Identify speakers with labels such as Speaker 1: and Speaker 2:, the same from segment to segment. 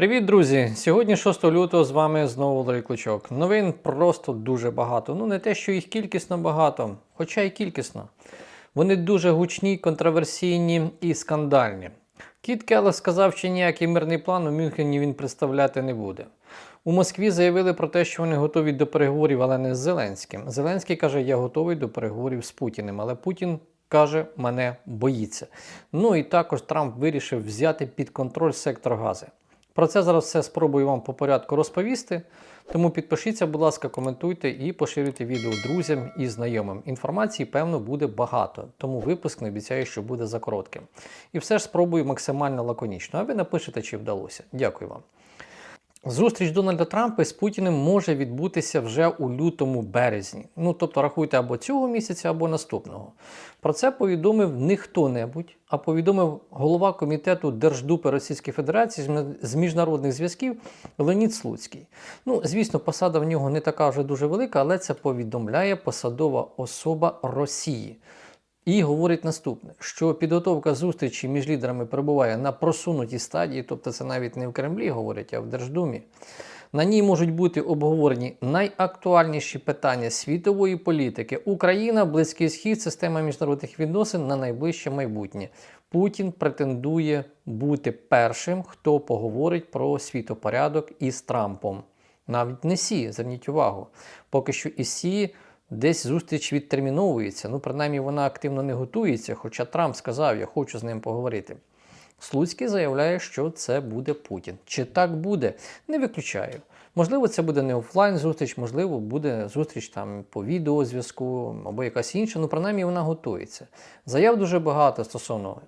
Speaker 1: Привіт, друзі! Сьогодні 6 лютого з вами знову Валерій Кличок. Новин просто дуже багато. Ну не те, що їх кількісно багато, хоча й кількісно. Вони дуже гучні, контроверсійні і скандальні. Кіт Келлер сказав, що ніякий мирний план у Мюнхені він представляти не буде. У Москві заявили про те, що вони готові до переговорів, але не з Зеленським. Зеленський каже, я готовий до переговорів з Путіним, але Путін каже, мене боїться. Ну і також Трамп вирішив взяти під контроль сектор гази. Про це зараз все спробую вам по порядку розповісти. Тому підпишіться, будь ласка, коментуйте і поширюйте відео друзям і знайомим. Інформації, певно, буде багато, тому випуск не обіцяю, що буде за коротким. І все ж спробую максимально лаконічно. А ви напишете, чи вдалося. Дякую вам. Зустріч Дональда Трампа з Путіним може відбутися вже у лютому березні. Ну тобто рахуйте або цього місяця, або наступного. Про це повідомив не хто-небудь, а повідомив голова комітету Держдупи Російської Федерації з міжнародних зв'язків Леонід Слуцький. Ну, звісно, посада в нього не така вже дуже велика, але це повідомляє посадова особа Росії. І говорить наступне: що підготовка зустрічі між лідерами перебуває на просунутій стадії, тобто це навіть не в Кремлі говорять, а в Держдумі. На ній можуть бути обговорені найактуальніші питання світової політики: Україна, Близький Схід, система міжнародних відносин на найближче майбутнє. Путін претендує бути першим, хто поговорить про світопорядок із Трампом. Навіть не Сі, зверніть увагу. Поки що із Сі десь зустріч відтерміновується. Ну, принаймні, вона активно не готується, хоча Трамп сказав, я хочу з ним поговорити. Слуцький заявляє, що це буде Путін. Чи так буде? Не виключаю. Можливо, це буде не офлайн зустріч, можливо, буде зустріч там по відеозв'язку або якась інша. Ну, принаймні, вона готується. Заяв дуже багато стосовно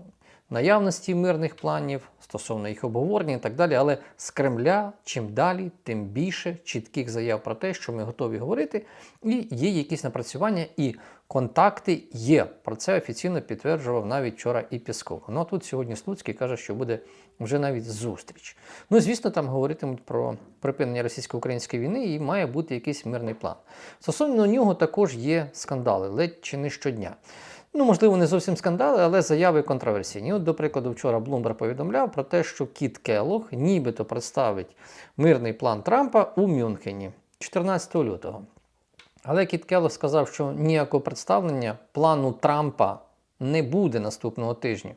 Speaker 1: наявності мирних планів, стосовно їх обговорення і так далі. Але з Кремля чим далі, тим більше чітких заяв про те, що ми готові говорити, і є якісь напрацювання, і контакти є. Про це офіційно підтверджував навіть вчора і Пісков. Ну а тут сьогодні Слуцький каже, що буде вже навіть зустріч. Ну, звісно, там говоритимуть про припинення російсько-української війни і має бути якийсь мирний план. Стосовно нього також є скандали, ледь чи не щодня. Ну, можливо, не зовсім скандали, але заяви контроверсійні. От, до прикладу, вчора Блумбер повідомляв про те, що Кіт Келлог нібито представить мирний план Трампа у Мюнхені 14 лютого. Але Кіт Келлог сказав, що ніякого представлення плану Трампа не буде наступного тижня.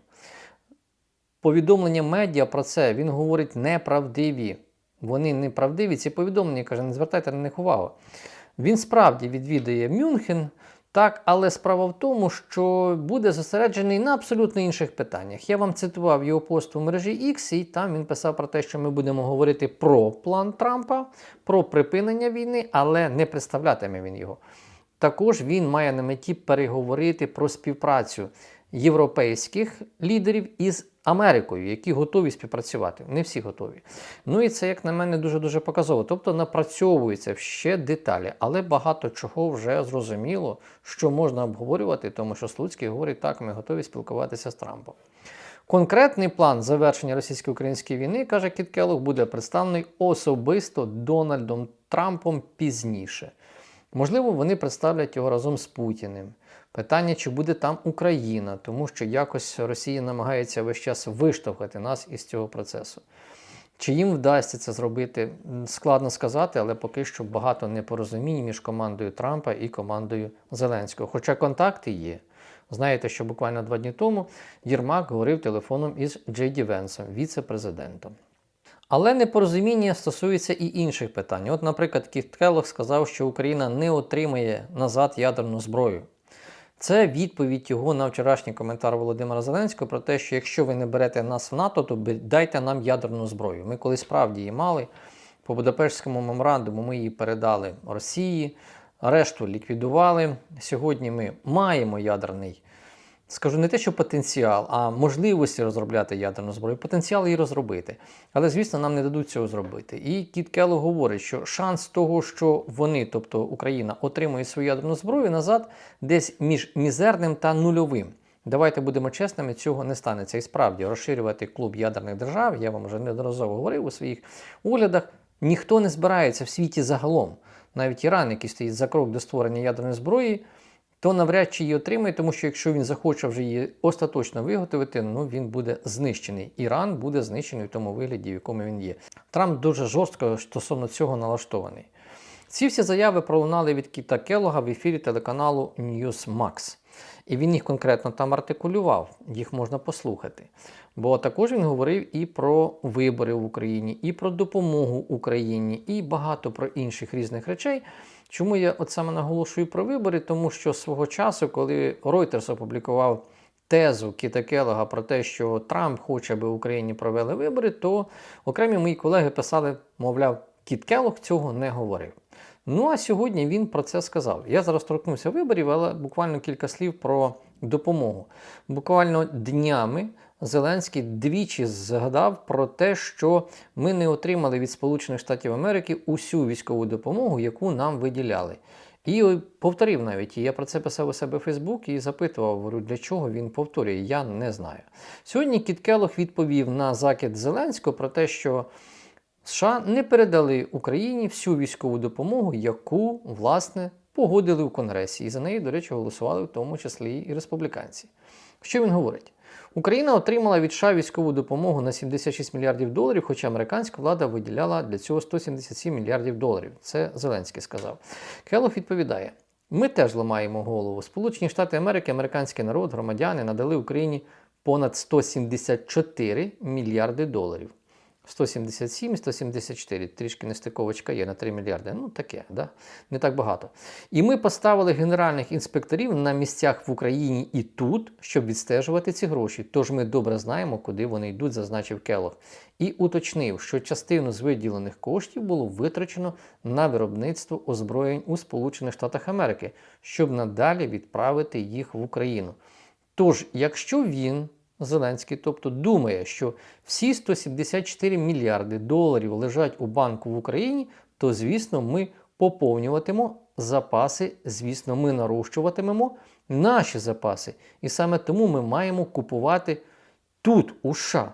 Speaker 1: Повідомлення медіа про це він говорить неправдиві. Вони неправдиві. Ці повідомлення каже, не звертайте на них увагу. Він справді відвідає Мюнхен. Так, але справа в тому, що буде зосереджений на абсолютно інших питаннях. Я вам цитував його пост у мережі X, і там він писав про те, що ми будемо говорити про план Трампа, про припинення війни, але не представлятиме він його. Також він має на меті переговорити про співпрацю європейських лідерів із Америкою, які готові співпрацювати. Не всі готові. Ну і це, як на мене, дуже-дуже показово. Тобто напрацьовується ще деталі, але багато чого вже зрозуміло, що можна обговорювати, тому що Слуцький говорить, так, ми готові спілкуватися з Трампом. Конкретний план завершення російсько-української війни, каже Кіт Келлог, буде представлений особисто Дональдом Трампом пізніше. Можливо, вони представлять його разом з Путіним. Питання, чи буде там Україна, тому що якось Росія намагається весь час виштовхати нас із цього процесу. Чи їм вдасться це зробити, складно сказати, але поки що багато непорозумінь між командою Трампа і командою Зеленського. Хоча контакти є. Знаєте, що буквально два дні тому Єрмак говорив телефоном із Джей Ді Венсом, віце-президентом. Але непорозуміння стосується і інших питань. От, наприклад, Кіт Келлог сказав, що Україна не отримає назад ядерну зброю. Це відповідь його на вчорашній коментар Володимира Зеленського про те, що якщо ви не берете нас в НАТО, то дайте нам ядерну зброю. Ми коли справді її мали. По Будапештському меморандуму ми її передали Росії, решту ліквідували. Сьогодні ми маємо ядерний, скажу не те, що потенціал, а можливості розробляти ядерну зброю. Потенціал її розробити. Але, звісно, нам не дадуть цього зробити. І Кіт Келло говорить, що шанс того, що вони, тобто Україна, отримує свою ядерну зброю назад, десь між мізерним та нульовим. Давайте будемо чесними, цього не станеться. І справді розширювати клуб ядерних держав, я вам вже неодноразово говорив у своїх оглядах, ніхто не збирається в світі загалом. Навіть Іран, який стоїть за крок до створення ядерної зброї, то навряд чи її отримає, тому що якщо він захоче вже її остаточно виготовити, ну він буде знищений. Іран буде знищений в тому вигляді, в якому він є. Трамп дуже жорстко стосовно цього налаштований. Ці всі заяви пролунали від Кіта Келога в ефірі телеканалу Newsmax. І він їх конкретно там артикулював, їх можна послухати. Бо також він говорив і про вибори в Україні, і про допомогу Україні, і багато про інших різних речей. Чому я от саме наголошую про вибори? Тому що свого часу, коли Reuters опублікував тезу Кіта Келога про те, що Трамп хоче, аби в Україні провели вибори, то окремі мої колеги писали, мовляв, Кіт Келог цього не говорив. Ну а сьогодні він про це сказав. Я зараз торкнуся виборів, але буквально кілька слів про допомогу. Буквально днями Зеленський двічі згадав про те, що ми не отримали від Сполучених Штатів Америки усю військову допомогу, яку нам виділяли. І повторив навіть, я про це писав у себе в Фейсбук і запитував, для чого він повторює, я не знаю. Сьогодні Кіт Келох відповів на закид Зеленського про те, що США не передали Україні всю військову допомогу, яку, власне, погодили у Конгресі. І за неї, до речі, голосували в тому числі і республіканці. Що він говорить? Україна отримала від США військову допомогу на 76 мільярдів доларів, хоча американська влада виділяла для цього 177 мільярдів доларів. Це Зеленський сказав. Келох відповідає: ми теж ламаємо голову. Сполучені Штати Америки, американський народ, громадяни надали Україні понад 174 мільярди доларів. 177 і 174, трішки нестиковочка є на 3 мільярди. Ну таке, да? не так багато. І ми поставили генеральних інспекторів на місцях в Україні і тут, щоб відстежувати ці гроші. Тож ми добре знаємо, куди вони йдуть, зазначив Келох. І уточнив, що частину з виділених коштів було витрачено на виробництво озброєнь у Сполучених Штатах Америки, щоб надалі відправити їх в Україну. Тож, якщо він Зеленський, тобто думає, що всі 174 мільярди доларів лежать у банку в Україні, то, звісно, ми поповнюватимемо запаси, звісно, ми нарощуватимемо наші запаси. І саме тому ми маємо купувати тут, у США,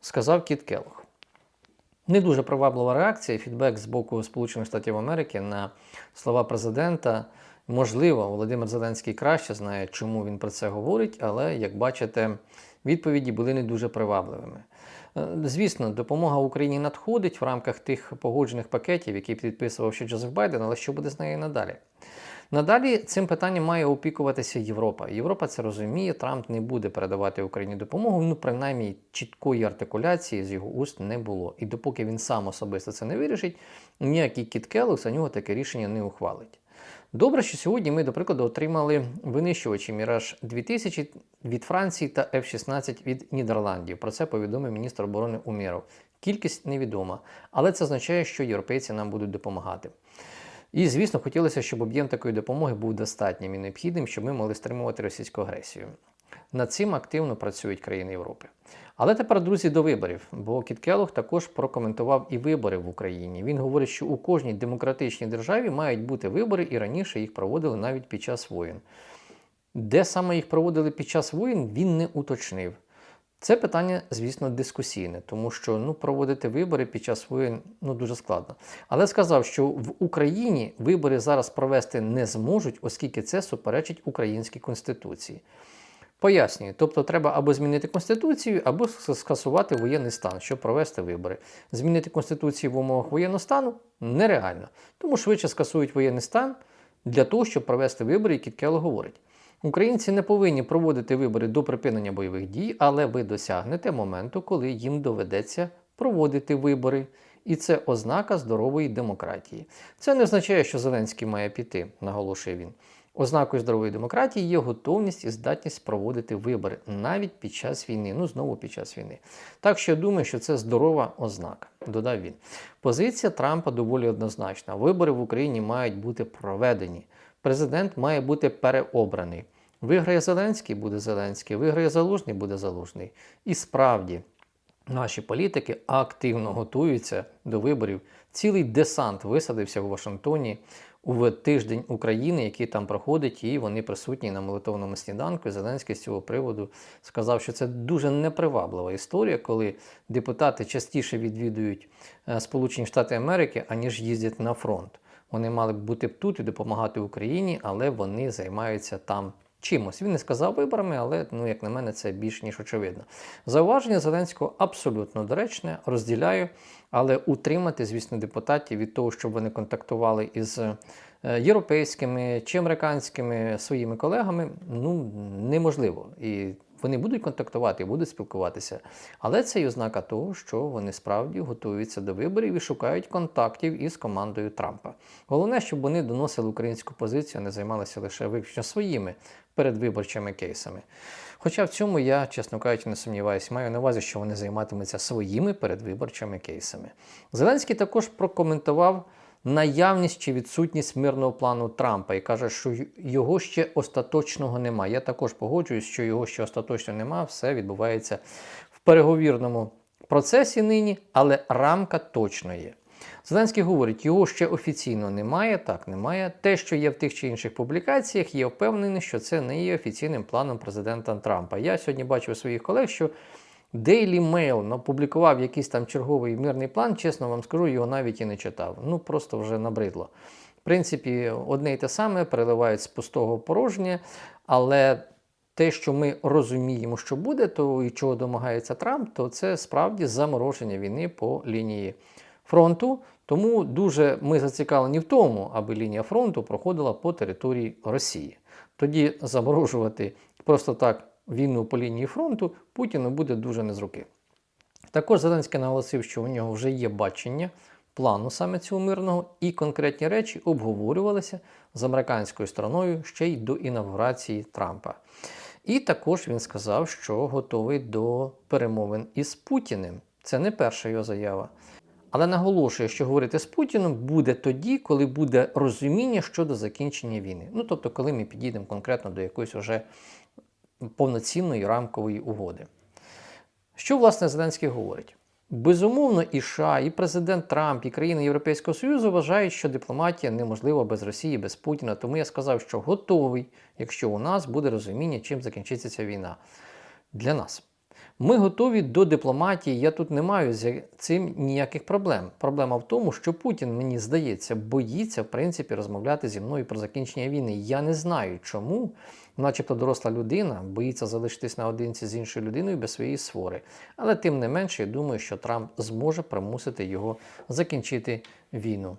Speaker 1: сказав Кіт Келлог. Не дуже приваблива реакція, фідбек з боку Сполучених Штатів Америки на слова президента. Можливо, Володимир Зеленський краще знає, чому він про це говорить, але, як бачите, відповіді були не дуже привабливими. Е, Звісно, допомога Україні надходить в рамках тих погоджених пакетів, які підписував ще Джозеф Байден, але що буде з нею надалі? Надалі цим питанням має опікуватися Європа. Європа це розуміє, Трамп не буде передавати Україні допомогу. Ну, принаймні, чіткої артикуляції з його уст не було. І допоки він сам особисто це не вирішить, ніякий Кіт Келлог за нього таке рішення не ухвалить. Добре, що сьогодні ми, до прикладу, отримали винищувачі Міраж 2000 від Франції та F-16 від Нідерландів. Про це повідомив міністр оборони Умєров. Кількість невідома, але це означає, що європейці нам будуть допомагати. І, звісно, хотілося, щоб об'єм такої допомоги був достатнім і необхідним, щоб ми могли стримувати російську агресію. Над цим активно працюють країни Європи. Але тепер, друзі, до виборів, бо Кіт Келлог також прокоментував і вибори в Україні. Він говорить, що у кожній демократичній державі мають бути вибори, і раніше їх проводили навіть під час воєн. Де саме їх проводили під час воєн, він не уточнив. Це питання, звісно, дискусійне, тому що ну, проводити вибори під час воєн ну, дуже складно. Але сказав, що в Україні вибори зараз провести не зможуть, оскільки це суперечить українській конституції. Пояснюю, тобто треба або змінити конституцію, або скасувати воєнний стан, щоб провести вибори. Змінити конституцію в умовах воєнного стану нереально, тому швидше скасують воєнний стан для того, щоб провести вибори, які Кело говорить. Українці не повинні проводити вибори до припинення бойових дій, але ви досягнете моменту, коли їм доведеться проводити вибори. І це ознака здорової демократії. Це не означає, що Зеленський має піти, наголошує він. Ознакою здорової демократії є готовність і здатність проводити вибори навіть під час війни. Ну, знову під час війни. Так що я думаю, що це здорова ознака, додав він. Позиція Трампа доволі однозначна. Вибори в Україні мають бути проведені. Президент має бути переобраний. Виграє Зеленський, буде Зеленський, виграє Залужний, буде Залужний. І справді. Наші політики активно готуються до виборів. Цілий десант висадився у Вашингтоні у тиждень України, який там проходить, і вони присутні на молитовному сніданку. Зеленський з цього приводу сказав, що це дуже неприваблива історія, коли депутати частіше відвідують е, Сполучені Штати Америки, аніж їздять на фронт. Вони мали б бути б тут і допомагати Україні, але вони займаються там чимось. Він не сказав виборами, але ну, як на мене, це більш ніж очевидно. Зауваження Зеленського абсолютно доречне, розділяю, але утримати, звісно, депутатів від того, щоб вони контактували із е, європейськими чи американськими своїми колегами, ну неможливо. І вони будуть контактувати, будуть спілкуватися. Але це і ознака того, що вони справді готуються до виборів і шукають контактів із командою Трампа. Головне, щоб вони доносили українську позицію, а не займалися лише виключно своїми передвиборчими кейсами. Хоча в цьому я, чесно кажучи, не сумніваюся, маю на увазі, що вони займатимуться своїми передвиборчими кейсами. Зеленський також прокоментував наявність чи відсутність мирного плану Трампа і каже, що його ще остаточного немає. Я також погоджуюсь, що його ще остаточно немає, все відбувається в переговірному процесі нині, але рамка точно є. Зеленський говорить, його ще офіційно немає, так немає. Те, що є в тих чи інших публікаціях, є впевнений, що це не є офіційним планом президента Трампа. Я сьогодні бачу у своїх колег, що Daily Mail опублікував якийсь там черговий мирний план, чесно вам скажу, його навіть і не читав. Ну просто вже набридло. В принципі, одне й те саме переливають з пустого порожнє, але те, що ми розуміємо, що буде, то і чого домагається Трамп, то це справді замороження війни по лінії фронту. Тому дуже ми зацікавлені в тому, аби лінія фронту проходила по території Росії. Тоді заморожувати просто так війну по лінії фронту Путіну буде дуже не з руки. Також Зеленський наголосив, що у нього вже є бачення плану саме цього мирного, і конкретні речі обговорювалися з американською стороною ще й до інавгурації Трампа. І також він сказав, що готовий до перемовин із Путіним. Це не перша його заява. Але наголошує, що говорити з Путіним буде тоді, коли буде розуміння щодо закінчення війни. Ну тобто, коли ми підійдемо конкретно до якоїсь уже повноцінної рамкової угоди. Що, власне, Зеленський говорить? Безумовно, і США, і президент Трамп, і країни Європейського Союзу вважають, що дипломатія неможлива без Росії, без Путіна. Тому я сказав, що готовий, якщо у нас буде розуміння, чим закінчиться ця війна для нас. Ми готові до дипломатії. Я тут не маю з цим ніяких проблем. Проблема в тому, що Путін, мені здається, боїться в принципі розмовляти зі мною про закінчення війни. Я не знаю, чому, начебто, доросла людина боїться залишитись наодинці з іншою людиною без своєї свори. Але тим не менше, я думаю, що Трамп зможе примусити його закінчити війну.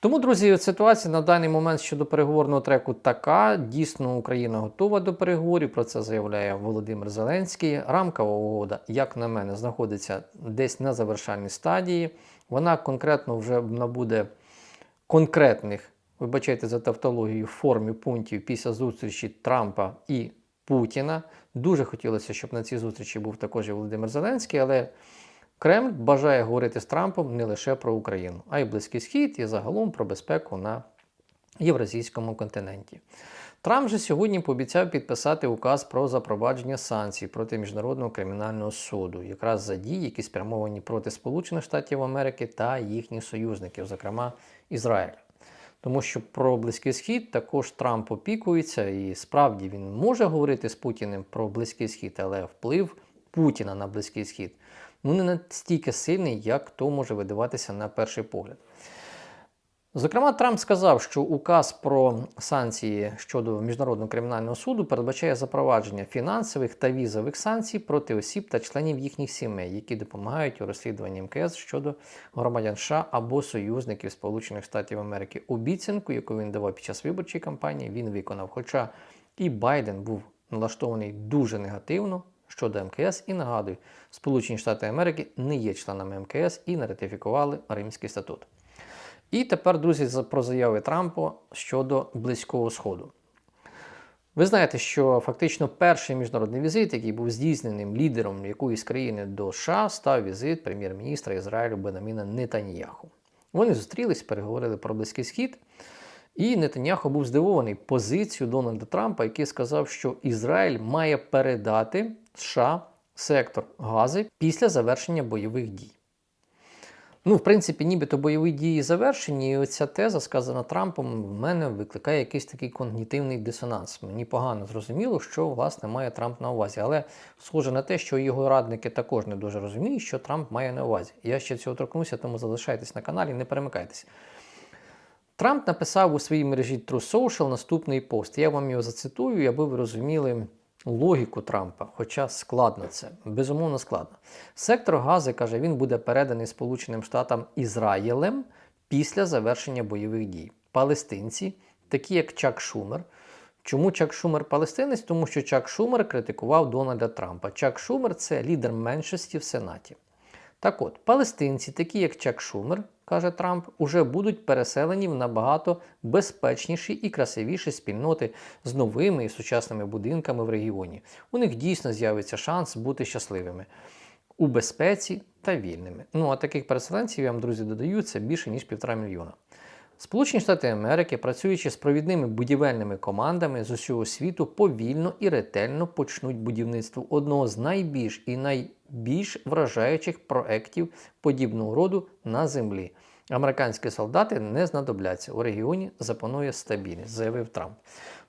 Speaker 1: Тому, друзі, ситуація на даний момент щодо переговорного треку така. Дійсно, Україна готова до переговорів. Про це заявляє Володимир Зеленський. Рамкова угода, як на мене, знаходиться десь на завершальній стадії. Вона конкретно вже набуде конкретних, вибачайте за тавтологію, формі пунктів після зустрічі Трампа і Путіна. Дуже хотілося, щоб на цій зустрічі був також і Володимир Зеленський, але. Кремль бажає говорити з Трампом не лише про Україну, а й Близький Схід і загалом про безпеку на Євразійському континенті. Трамп же сьогодні пообіцяв підписати указ про запровадження санкцій проти Міжнародного кримінального суду, якраз за дії, які спрямовані проти Сполучених Штатів Америки та їхніх союзників, зокрема Ізраїля. Тому що про Близький Схід також Трамп опікується, і справді він може говорити з Путіним про Близький Схід, але вплив Путіна на Близький Схід ну не настільки сильний, як то може видаватися на перший погляд. Зокрема, Трамп сказав, що указ про санкції щодо Міжнародного кримінального суду передбачає запровадження фінансових та візових санкцій проти осіб та членів їхніх сімей, які допомагають у розслідуванні МКС щодо громадян США або союзників Сполучених Штатів Америки. Обіцянку, яку він давав під час виборчої кампанії, він виконав. Хоча і Байден був налаштований дуже негативно щодо МКС і нагадую, Сполучені Штати Америки не є членами МКС і не ратифікували Римський статут. І тепер, друзі, про заяви Трампа щодо Близького Сходу. Ви знаєте, що фактично перший міжнародний візит, який був здійсненим лідером якоїсь країни до США, став візит прем'єр-міністра Ізраїлю Бенаміна Нетаньяху. Вони зустрілись, переговорили про Близький Схід. І Нетаньяху був здивований позицією Дональда Трампа, який сказав, що Ізраїль має передати США сектор Гази після завершення бойових дій. Ну, в принципі, нібито бойові дії завершені, і оця теза, сказана Трампом, в мене викликає якийсь такий когнітивний дисонанс. Мені погано зрозуміло, що власне має Трамп на увазі. Але схоже на те, що його радники також не дуже розуміють, що Трамп має на увазі. Я ще цього торкнуся, тому залишайтесь на каналі, не перемикайтесь. Трамп написав у своїй мережі True Social наступний пост. Я вам його зацитую, аби ви розуміли логіку Трампа, хоча складно це, безумовно складно. Сектор Гази, каже, він буде переданий Сполученим Штатам Ізраїлем після завершення бойових дій. Палестинці, такі як Чак Шумер. Чому Чак Шумер палестинець? Тому що Чак Шумер критикував Дональда Трампа. Чак Шумер це лідер меншості в Сенаті. Так от, палестинці, такі як Чак Шумер, каже Трамп, уже будуть переселені в набагато безпечніші і красивіші спільноти з новими і сучасними будинками в регіоні. У них дійсно з'явиться шанс бути щасливими у безпеці та вільними. Ну а таких переселенців я вам, друзі, додаю, це більше ніж півтора мільйона. Сполучені Штати Америки, працюючи з провідними будівельними командами з усього світу, повільно і ретельно почнуть будівництво одного з найбільш і найбільш вражаючих проєктів подібного роду на землі. Американські солдати не знадобляться. У регіоні запанує стабільність, заявив Трамп.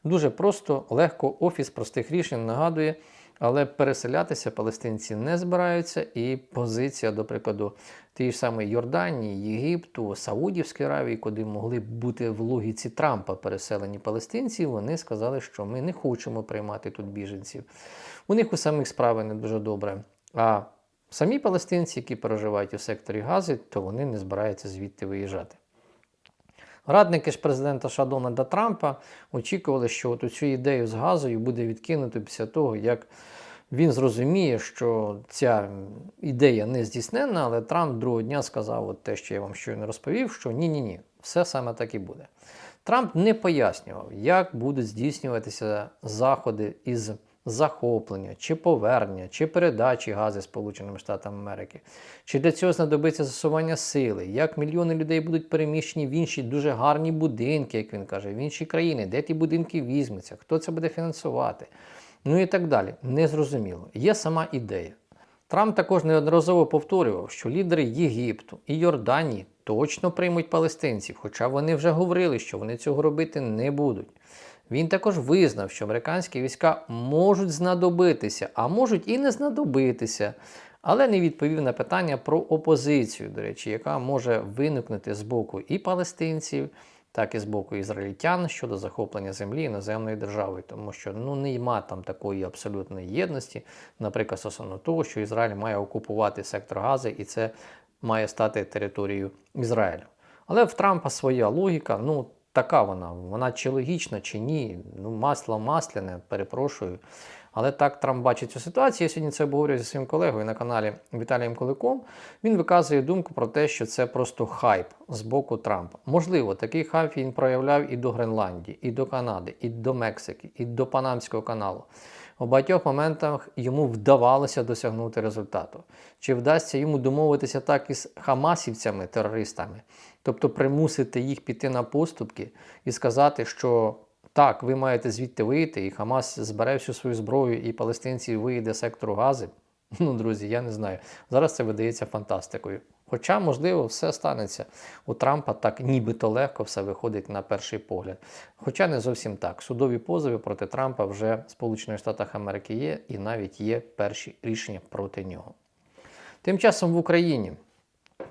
Speaker 1: Дуже просто, легко, офіс простих рішень нагадує, але переселятися палестинці не збираються, і позиція, до прикладу, тієї ж самої Йорданії, Єгипту, Саудівської Аравії, куди могли бути в логіці Трампа переселені палестинці, вони сказали, що ми не хочемо приймати тут біженців. У них у самих справи не дуже добре. А самі палестинці, які проживають у секторі Гази, то вони не збираються звідти виїжджати. Радники ж президента США Дональда Трампа очікували, що от цю ідею з газою буде відкинуто після того, як він зрозуміє, що ця ідея не здійснена, але Трамп другого дня сказав от те, що я вам щойно розповів, що ні-ні ні, все саме так і буде. Трамп не пояснював, як будуть здійснюватися заходи із захоплення, чи повернення, чи передачі гази Сполученим Штатам Америки, чи для цього знадобиться засування сили, як мільйони людей будуть переміщені в інші дуже гарні будинки, як він каже, в інші країни, де ті будинки візьмуться, хто це буде фінансувати. Ну і так далі. Незрозуміло. Є сама ідея. Трамп також неодноразово повторював, що лідери Єгипту і Йорданії точно приймуть палестинців, хоча вони вже говорили, що вони цього робити не будуть. Він також визнав, що американські війська можуть знадобитися, а можуть і не знадобитися, але не відповів на питання про опозицію, до речі, яка може виникнути з боку і палестинців, так і з боку ізраїльтян щодо захоплення землі іноземною державою, тому що ну нема там такої абсолютної єдності, наприклад, стосовно того, що Ізраїль має окупувати сектор Гази, і це має стати територією Ізраїлю. Але в Трампа своя логіка, ну така вона, вона чи логічна, чи ні. Ну, масло масляне, перепрошую. Але так Трамп бачить цю ситуацію. Я сьогодні це обговорюю зі своїм колегою на каналі Віталієм Куликом. Він виказує думку про те, що це просто хайп з боку Трампа. Можливо, такий хайп він проявляв і до Гренландії, і до Канади, і до Мексики, і до Панамського каналу. У багатьох моментах йому вдавалося досягнути результату. Чи вдасться йому домовитися так із хамасівцями, терористами, тобто примусити їх піти на поступки і сказати, що так, ви маєте звідти вийти, і Хамас збере всю свою зброю, і палестинці виїде з сектору Гази. Ну, друзі, я не знаю. Зараз це видається фантастикою. Хоча, можливо, все станеться. У Трампа так нібито легко все виходить на перший погляд. Хоча не зовсім так. Судові позови проти Трампа вже в Сполучених Штатах Америки є, і навіть є перші рішення проти нього. Тим часом в Україні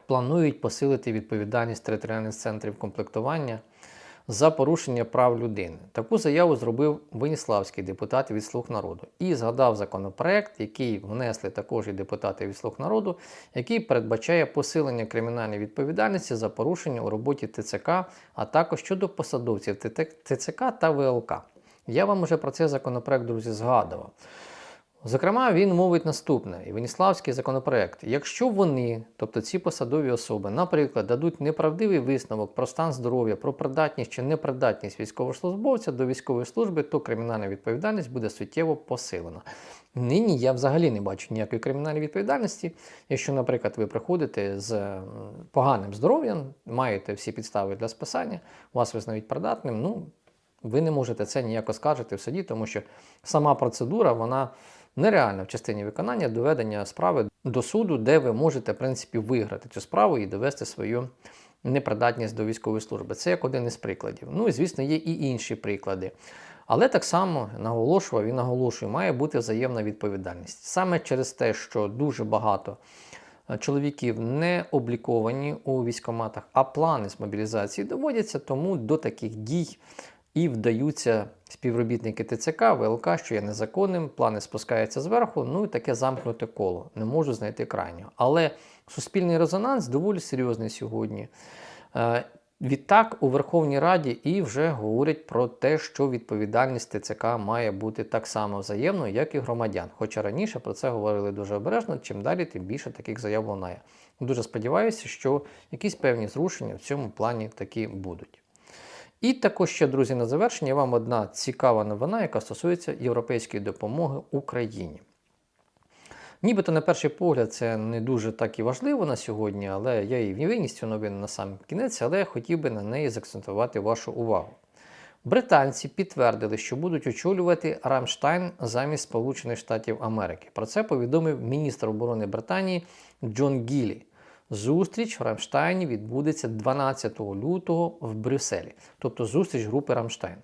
Speaker 1: планують посилити відповідальність територіальних центрів комплектування за порушення прав людини. Таку заяву зробив Веніславський депутат від Слуг народу і згадав законопроект, який внесли також і депутати від Слуг народу, який передбачає посилення кримінальної відповідальності за порушення у роботі ТЦК, а також щодо посадовців ТЦК та ВЛК. Я вам уже про цей законопроект, друзі, згадував. Зокрема, він мовить наступне: Веніславський законопроект. Якщо вони, тобто ці посадові особи, наприклад, дадуть неправдивий висновок про стан здоров'я, про придатність чи непридатність військовослужбовця до військової служби, то кримінальна відповідальність буде суттєво посилена. Нині я взагалі не бачу ніякої кримінальної відповідальності. Якщо, наприклад, ви приходите з поганим здоров'ям, маєте всі підстави для списання, вас визнають придатним, ну ви не можете це ніяко скаржити в суді, тому що сама процедура, вона нереально в частині виконання доведення справи до суду, де ви можете, в принципі, виграти цю справу і довести свою непридатність до військової служби. Це як один із прикладів. Ну і звісно, є і інші приклади. Але так само наголошував і наголошую, має бути взаємна відповідальність. Саме через те, що дуже багато е, чоловіків не обліковані у військоматах, а плани з мобілізації доводяться, тому до таких дій і вдаються співробітники ТЦК, ВЛК, що є незаконним, плани спускаються зверху, ну і таке замкнуте коло. Не можу знайти крайнього. Але суспільний резонанс доволі серйозний сьогодні. Е, Відтак у Верховній Раді і вже говорять про те, що відповідальність ТЦК має бути так само взаємною, як і громадян. Хоча раніше про це говорили дуже обережно, чим далі, тим більше таких заяв лунає. Дуже сподіваюся, що якісь певні зрушення в цьому плані таки будуть. І також ще, друзі, на завершення вам одна цікава новина, яка стосується європейської допомоги Україні. Нібито на перший погляд це не дуже так і важливо на сьогодні, але я і виніс цю новину на сам кінець, але я хотів би на неї заакцентувати вашу увагу. Британці підтвердили, що будуть очолювати Рамштайн замість Сполучених Штатів Америки. Про це повідомив міністр оборони Британії Джон Гіллі. Зустріч в Рамштайні відбудеться 12 лютого в Брюсселі, тобто зустріч групи Рамштайн.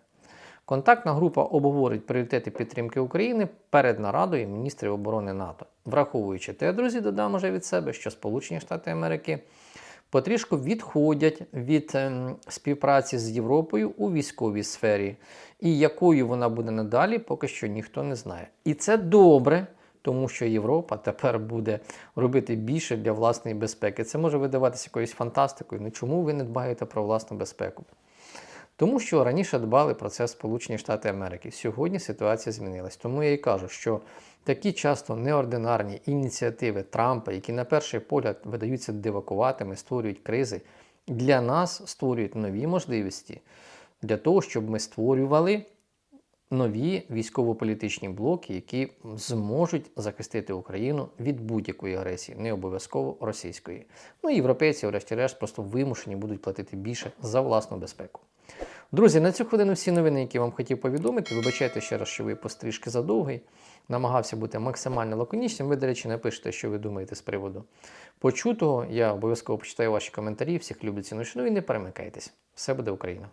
Speaker 1: Контактна група обговорить пріоритети підтримки України перед нарадою міністрів оборони НАТО, враховуючи те, друзі, додам уже від себе, що Сполучені Штати Америки потрішку відходять від ем, співпраці з Європою у військовій сфері, і якою вона буде надалі, поки що ніхто не знає. І це добре. Тому що Європа тепер буде робити більше для власної безпеки. Це може видаватися якоюсь фантастикою. Ну чому ви не дбаєте про власну безпеку? Тому що раніше дбали про це Сполучені Штати Америки. Сьогодні ситуація змінилась. Тому я і кажу, що такі часто неординарні ініціативи Трампа, які на перший погляд видаються дивакуватими, створюють кризи, для нас створюють нові можливості для того, щоб ми створювали нові військово-політичні блоки, які зможуть захистити Україну від будь-якої агресії, не обов'язково російської. Ну і європейці, врешті-решт, просто вимушені будуть платити більше за власну безпеку. Друзі, на цю хвилину всі новини, які вам хотів повідомити. Вибачайте ще раз, що ви пострішки задовгий. Намагався бути максимально лаконічним. Ви, до речі, напишете, що ви думаєте з приводу почутого. Я обов'язково почитаю ваші коментарі. Всіх люблю ціну і не перемикайтесь. Все буде Україна!